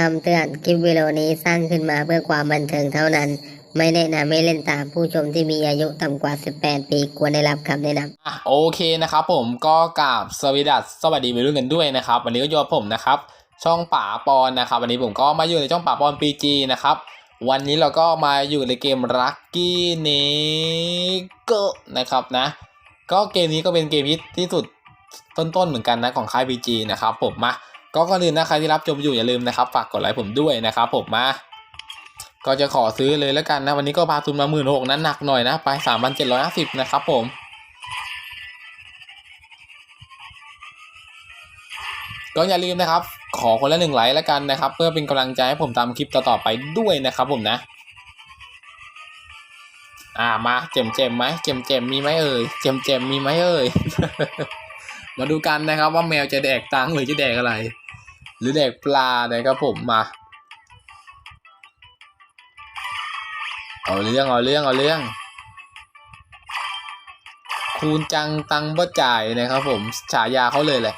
คำเตือนคลิปวิดีโอนี้สร้างขึ้นมาเพื่อความบันเทิงเท่านั้น ไม่แนะนำให้เล่นตามผู้ชมที่มีอายุต่ำกว่า 18 ปีควรได้รับคำแนะนำอะโอเคนะครับผมก็กราบสวัสดีสวัสดีวัยรุ่นกันด้วยนะครับ วันนี้ก็อยู่กับผมนะครับ ช่องป่าปอนนะครับ วันนี้ผมก็มาอยู่ในช่องป่าปอนปีจีนะครับวันนี้เราก็มาอยู่ในเกม Lucky n e g e r นะครับนะ ก็เกมนี้ก็เป็นเกมฮิตที่สุดต้นๆเหมือนกันนะของค่าย PG นะครับผมมา ก็ก่อนอื่นนะใครที่รับชมอยู่อย่าลืมนะครับฝากกดไลค์ผมด้วยนะครับผมมา ก็จะขอซื้อเลยแล้วกันนะ วันนี้ก็พาทุนมาหมื่นหกนั้นหนักหน่อยนะ ไปสามพันเจ็ดร้อยห้าสิบนะครับผมก็อย่าลืมนะครับ ขอคนละหนึ่งไลค์แล้วกันนะครับ เพื่อเป็นกำลังใจให้ผมทำคลิปต่อๆไปด้วยนะครับผมนะ อ่ามาเจมเจมไหมเจมเจมมีไหมเอ่ยเจมเจมมีไหมเอ่ยมาดูกันนะครับว่าแมวจะแดกตังหรือจะแดกอะไร หรือแดกปลานะครับผมมาเอาเรื่องเอาเรื่องเอาเรื่อง คูณจังตังบ่จ่ายนะครับผมฉายาเขาเลยแหละ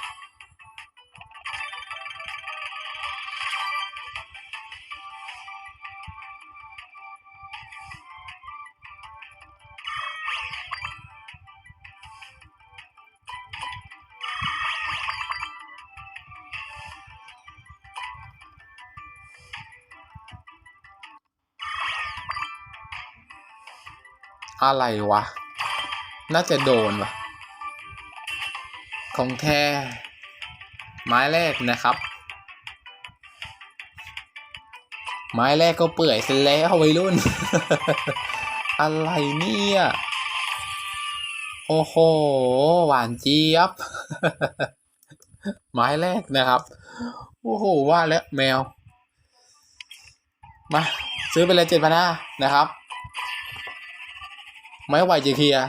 อะไรวะ น่าจะโดนวะของแท้ไม้แรกนะครับ ไม้แรกก็เปื่อยเสร็จแล้ววัยรุ่น อะไรเนี่ย โอ้โห หวานเจี๊ยบ ไม้แรกนะครับ โอ้โห ว่าแล้วแมว มา ซื้อไปเลยเจ็ดพันห้านะครับ ไม่ไหวจะเคลียร์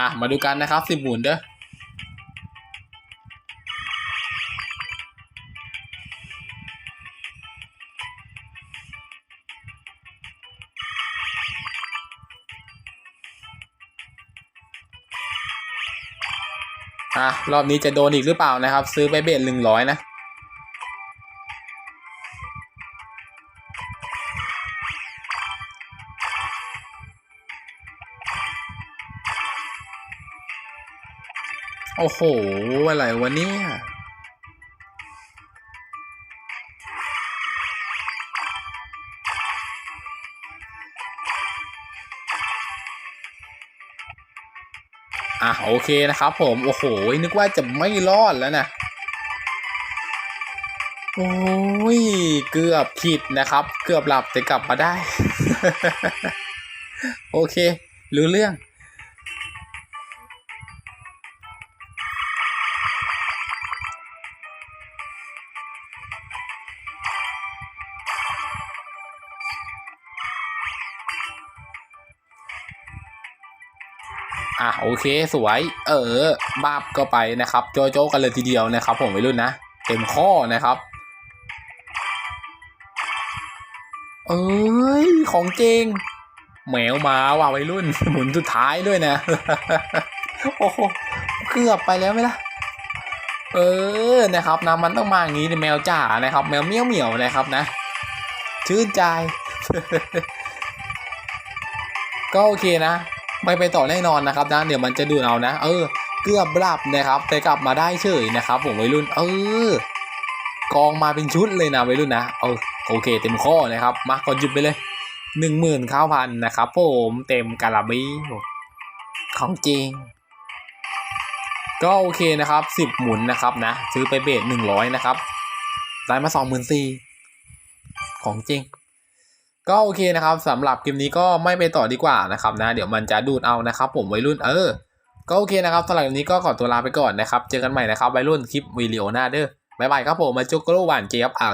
อะ มาดูกันนะครับสิบหมุนเด้ออะ รอบนี้จะโดนอีกหรือเปล่านะครับ ซื้อไปเบ็ดหนึ่งร้อยนะ โอ้โห อะไรวะเนี่ย อะ โอเคนะครับผม โอ้โห นึกว่าจะไม่รอดแล้วนะ โอ้ย เกือบผิดนะครับ เกือบหลับแต่กลับมาได้ โอเค รู้เรื่อง อะโอเคสวย เออบาบก็ไปนะครับโจโจกันเลยทีเดียวนะครับ ผมวัยรุ่นนะเต็มข้อนะครับ เอ้ยของจริงแมวมาว่ะวัยรุ่นหมุนสุดท้ายด้วยนะโอ้โหเกือบไปแล้วไหมล่ะเออนะครับนะมันต้องมาอย่างนี้แมวจ๋านะครับ แมวเมี้ยวเหมียวนะครับนะ ชื่นใจ ก็โอเคนะ ไม่ไปต่อแน่นอนนะครับนะเดี๋ยวมันจะดูดเอานะ เออ เกือบหลับนะครับ แต่กลับมาได้เฉยนะครับ ผมวัยรุ่น เออกองมาเป็นชุดเลยนะวัยรุ่นนะเออโอเคเต็มข้อนะครับมากดหยุดไปเลยหนึ่งหมื่นข้าพันนะครับผมเต็มกาลาบีของจริง ก็โอเคนะครับสิบหมุนนะครับนะ ซื้อไปเบสหนึ่งร้อยนะครับได้มาสองหมื่นสี่ของจริง ก็โอเคนะครับสำหรับคลิปนี้ก็ไม่ไปต่อดีกว่านะครับนะ เดี๋ยวมันจะดูดเอานะครับ ผมวัยรุ่นเออ ก็โอเคนะครับสำหรับคลิปนี้ก็ขอตัวลาไปก่อนนะครับ เจอกันใหม่นะครับวัยรุ่นคลิปวิดีโอหน้าเด้อบ๊ายบายครับผมมาจุกกรูหวานเจี๊ยบอ่า